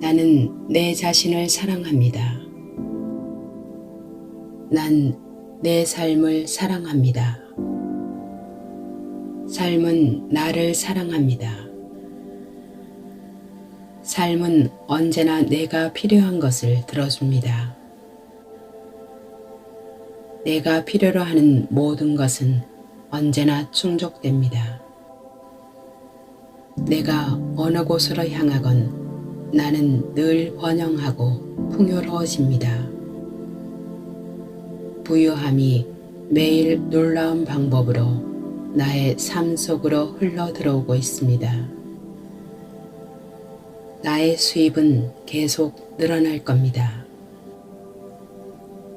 나는 내 자신을 사랑합니다. 난 내 삶을 사랑합니다. 삶은 나를 사랑합니다. 삶은 언제나 내가 필요한 것을 들어줍니다. 내가 필요로 하는 모든 것은 언제나 충족됩니다. 내가 어느 곳으로 향하건 나는 늘 번영하고 풍요로워집니다. 부유함이 매일 놀라운 방법으로 나의 삶 속으로 흘러 들어오고 있습니다. 나의 수입은 계속 늘어날 겁니다.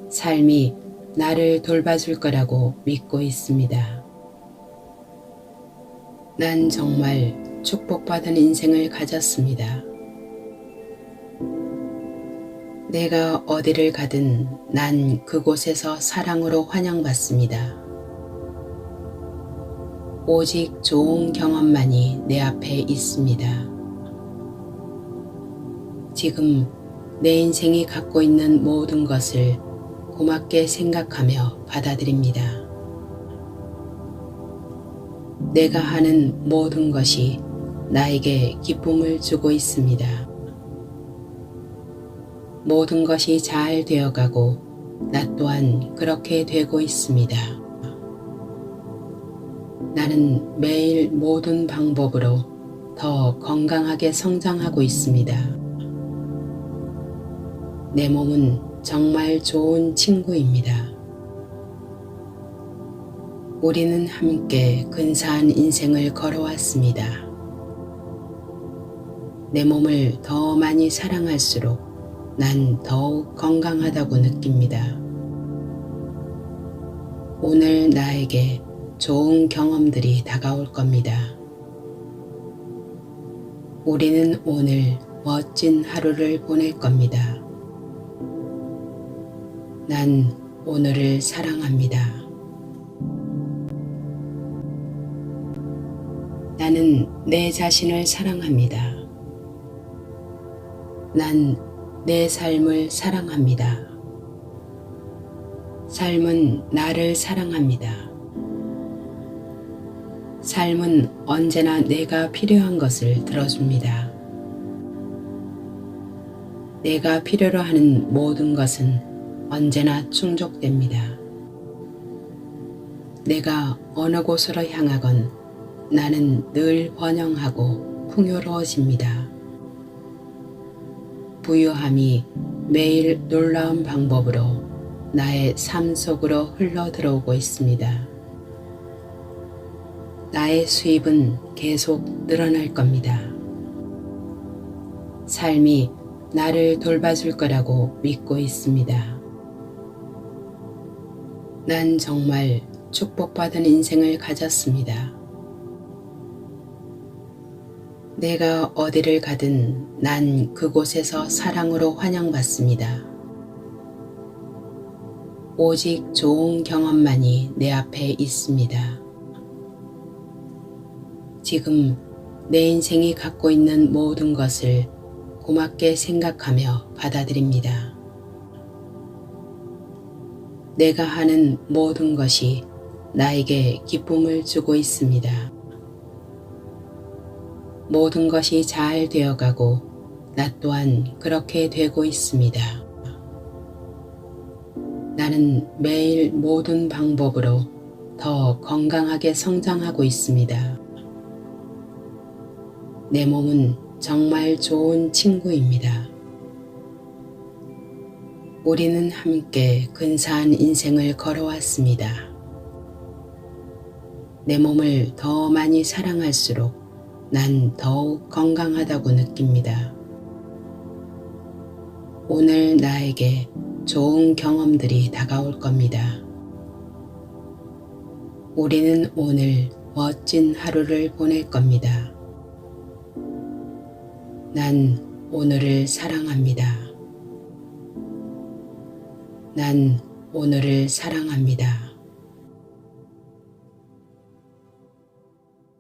삶이 나를 돌봐줄 거라고 믿고 있습니다. 난 정말 축복받은 인생을 가졌습니다. 내가 어디를 가든 난 그곳에서 사랑으로 환영받습니다. 오직 좋은 경험만이 내 앞에 있습니다. 지금 내 인생이 갖고 있는 모든 것을 고맙게 생각하며 받아들입니다. 내가 하는 모든 것이 나에게 기쁨을 주고 있습니다. 모든 것이 잘 되어가고 나 또한 그렇게 되고 있습니다. 나는 매일 모든 방법으로 더 건강하게 성장하고 있습니다. 내 몸은 정말 좋은 친구입니다. 우리는 함께 근사한 인생을 걸어왔습니다. 내 몸을 더 많이 사랑할수록 난 더욱 건강하다고 느낍니다. 오늘 나에게 좋은 경험들이 다가올 겁니다. 우리는 오늘 멋진 하루를 보낼 겁니다. 난 오늘을 사랑합니다. 나는 내 자신을 사랑합니다. 난 내 삶을 사랑합니다. 삶은 나를 사랑합니다. 삶은 언제나 내가 필요한 것을 들어줍니다. 내가 필요로 하는 모든 것은 언제나 충족됩니다. 내가 어느 곳으로 향하건 나는 늘 번영하고 풍요로워집니다. 부유함이 매일 놀라운 방법으로 나의 삶 속으로 흘러 들어오고 있습니다. 나의 수입은 계속 늘어날 겁니다. 삶이 나를 돌봐줄 거라고 믿고 있습니다. 난 정말 축복받은 인생을 가졌습니다. 내가 어디를 가든 난 그곳에서 사랑으로 환영받습니다. 오직 좋은 경험만이 내 앞에 있습니다. 지금 내 인생이 갖고 있는 모든 것을 고맙게 생각하며 받아들입니다. 내가 하는 모든 것이 나에게 기쁨을 주고 있습니다. 모든 것이 잘 되어가고 나 또한 그렇게 되고 있습니다. 나는 매일 모든 방법으로 더 건강하게 성장하고 있습니다. 내 몸은 정말 좋은 친구입니다. 우리는 함께 근사한 인생을 걸어왔습니다. 내 몸을 더 많이 사랑할수록 난 더욱 건강하다고 느낍니다. 오늘 나에게 좋은 경험들이 다가올 겁니다. 우리는 오늘 멋진 하루를 보낼 겁니다. 난 오늘을 사랑합니다. 난 오늘을 사랑합니다.